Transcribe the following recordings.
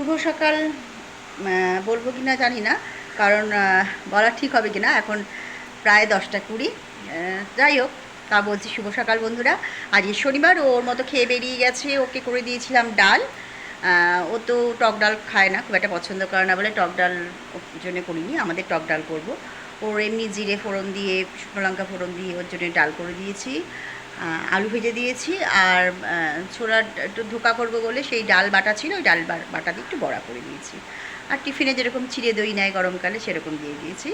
শুভ সকাল বলব কি না জানি না, কারণ বলা ঠিক হবে কি না এখন প্রায় দশটা কুড়ি। যাই হোক, তা বলছি শুভ সকাল বন্ধুরা। আজকে শনিবার, ওর মতো খেয়ে বেরিয়ে গেছে, ওকে করে দিয়েছিলাম ডাল। ও তো টক ডাল খায় না, খুব একটা পছন্দ করে না বলে টক ডাল জন্য করিনি, আমাদের টক ডাল করব। ওর এমনি জিরে ফোড়ন দিয়ে, শুকনো লঙ্কা ফোড়ন দিয়ে ওর জন্য ডাল করে দিয়েছি। আলু ভেজে দিয়েছি আর ছোলা একটু ধোকা করব বলে সেই ডাল বাটা ছিল, ওই ডাল বাটা দিয়ে একটু বড়া করে দিয়েছি। আর টিফিনে যেরকম চিড়ে দই নেয় গরমকালে সেরকম দিয়ে দিয়েছি।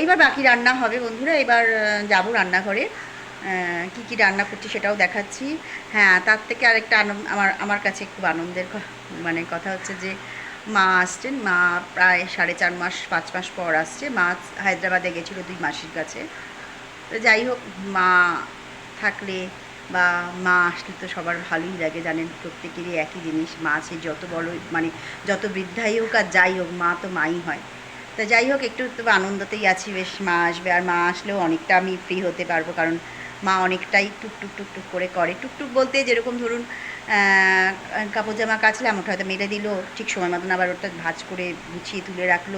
এইবার বাকি রান্না হবে বন্ধুরা, এবার যাব রান্নাঘরে। কী কী রান্না করছি সেটাও দেখাচ্ছি। হ্যাঁ তার থেকে আরেকটা আনন্দ, আমার আমার কাছে খুব আনন্দের মানে কথা হচ্ছে যে, মা আসছেন, মা প্রায় সাড়ে চার মাস, পাঁচ মাস পর আসছে। মা হায়দ্রাবাদে গেছিল দুই মাসির কাছে। যাই হোক, মা থাকলে বা মা আসলে তো সবার ভালোই লাগে জানেন, প্রত্যেকেরই একই জিনিস, মা আছে যত বড় মানে যত বৃদ্ধাই হোক আর যাই হোক, মা তো মাই হয়। তা যাই হোক, একটু তো আনন্দতেই আছি, বেশ মা আসবে। আর মা আসলেও অনেকটা আমি ফ্রি হতে পারব, কারণ মা অনেকটাই টুকটুক টুকটুক করে করে। টুকটুক বলতে যেরকম ধরুন কাপড় জামা কাচলাম, ওটা হয়তো মেরে দিল, ঠিক সময় মতন আবার ওটা ভাঁজ করে গুছিয়ে তুলে রাখল।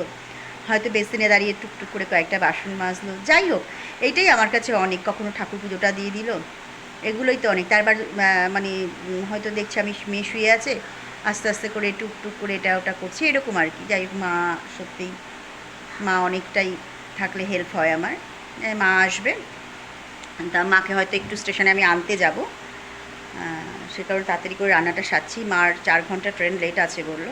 হয়তো বেসিনে দাঁড়িয়ে টুকটুক করে কয়েকটা বাসন মাজলো। যাই হোক, এইটাই আমার কাছে অনেক। কখনো ঠাকুর পুজোটা দিয়ে দিল? এগুলোই তো অনেক। তারপর মানে হয়তো দেখছি আমি মেয়ে শুয়ে আছে, আস্তে আস্তে করে টুকটুক করে এটা ওটা করছি। এরকম আর কি। যাই হোক, মা সত্যিই মা অনেকটাই থাকলে হেল্প হয় আমার। মা আসবে। তা মাকে হয়তো একটু স্টেশনে আমি আনতে যাব। সে কারণে তাড়াতাড়ি করে রান্নাটা সারছি। মার চার ঘণ্টা ট্রেন লেট আছে বলল।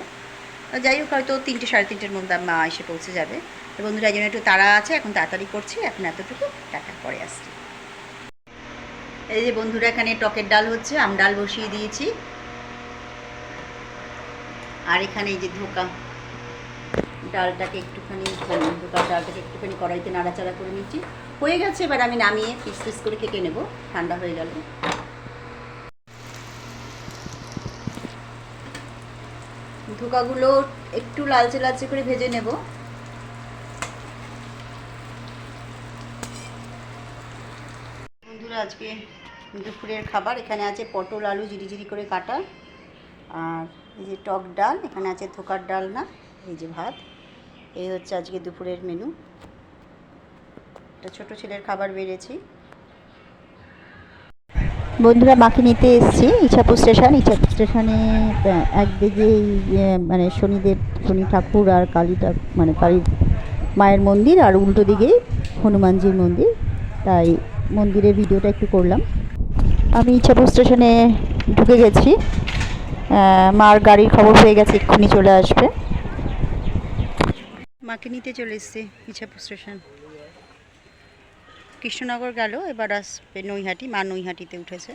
যাই হোক, হয়তো তিনটে, সাড়ে তিনটের মধ্যে মা এসে পৌঁছে যাবে। তো বন্ধুরা জন্য একটু তাড়া আছে, এখন তাড়াতাড়ি করছি, এখন এতটুকু টাকা পরে আসছি। এই যে বন্ধুরা, এখানে টকের ডাল হচ্ছে, আম ডাল বসিয়ে দিয়েছি। আর এখানে এই যে ধোকা, ডালটাকে একটুখানি, ধোকা ডালটাকে একটুখানি কড়াইতে নাড়াচাড়া করে নিচ্ছি। হয়ে গেছে, এবার আমি নামিয়ে পিস পিস করে কেটে নেব। ঠান্ডা হয়ে গেল। ধোকাগুলো একটু লালচে লালচে করে ভেজে নেব। বন্ধুরা, আজকে দুপুরের খাবার, এখানে আছে পটল, আলু জিরি জিরি করে কাটা। আর এই যে টক ডাল, এখানে আছে থোকার ডাল না এই যে ভাত। এই হচ্ছে আজকে দুপুরের মেনু একটা ছোট ছেলের খাবার বেড়েছি। বন্ধুরা মাকে নিতে এসেছি। ইছাপুর স্টেশন ইছাপুর স্টেশনে আহ, একদিকে মানে শনিদেব শনি ঠাকুর আর কালী মানে কালী মায়ের মন্দির আর উল্টো দিকে হনুমানজির মন্দির। তাই মন্দিরের ভিডিওটা একটু করলাম। আমি ইছাপুর স্টেশনে ঢুকে গেছি। মার গাড়ির খবর হয়ে গেছে এক্ষুনি চলে আসবে। মাকে নিতে চলে এসছে ইছাপুর স্টেশন। কৃষ্ণনগর গেল এবার আসবে নৈহাটি মা নৈহাটিতে উঠেছে।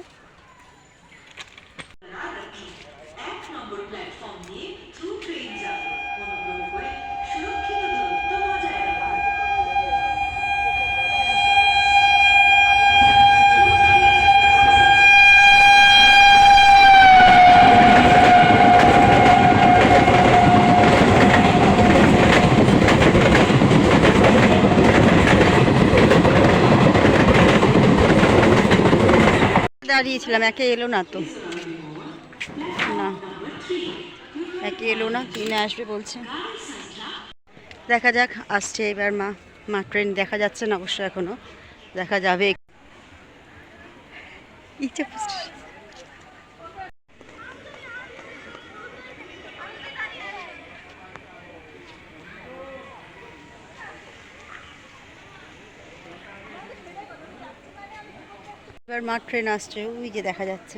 দাঁড়িয়েছিলাম, একে এলো না তো। না, একে এলো না, কিনে আসবে বলছে। দেখা যাক, আসছে এবার মা মা ট্রেন দেখা যাচ্ছে না অবশ্য এখনও দেখা যাবে। ইচ্ছে এবার মা ট্রেন আসছে, ওই যে দেখা যাচ্ছে।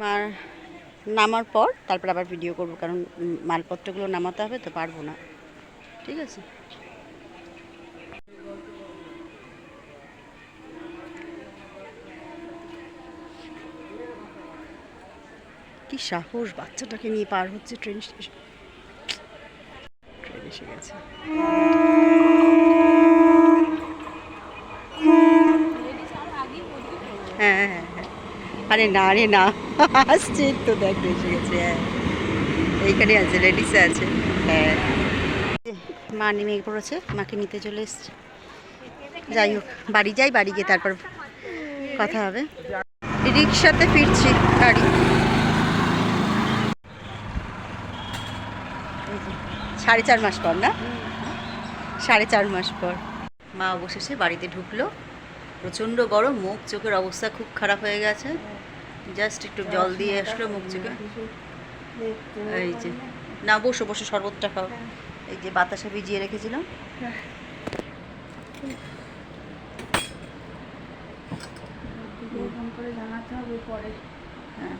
মার নামার পর তারপর আবার ভিডিও করব, কারণ মালপত্রগুলো নামাতে হবে তো পারব না। ঠিক আছে? কি সাহস বাচ্চাটাকে নিয়ে পার হচ্ছে ট্রেন স্টেশন এসে গেছে। হ্যাঁ হ্যাঁ হ্যাঁ। আরে না রে না, আসছে তো, দেখ, এসে গেছে হ্যাঁ। এইখানে আছে, লেডিসে আছে হ্যাঁ। মা নেমে পড়েছে, মাকে নিতে চলে এসছে। যাই হোক, বাড়ি যাই, বাড়ি গিয়ে তারপর কথা হবে। রিক্সাতে ফিরছি, গাড়ি। সাড়ে চার মাস পর না? সাড়ে চার মাস পর। মা অবশেষে বাড়িতে ঢুকলো। প্রচণ্ড গরম মুখ চোখের অবস্থা খুব খারাপ হয়ে গেছে। জাস্ট একটু জল দিয়ে আসলো মুখ চোখে। এই যে না বসো বসো শরবতটা খাও। এই যে বাতাসা ভিজিয়ে রেখেছিলাম। করে জানাতে হবে পরে। হ্যাঁ।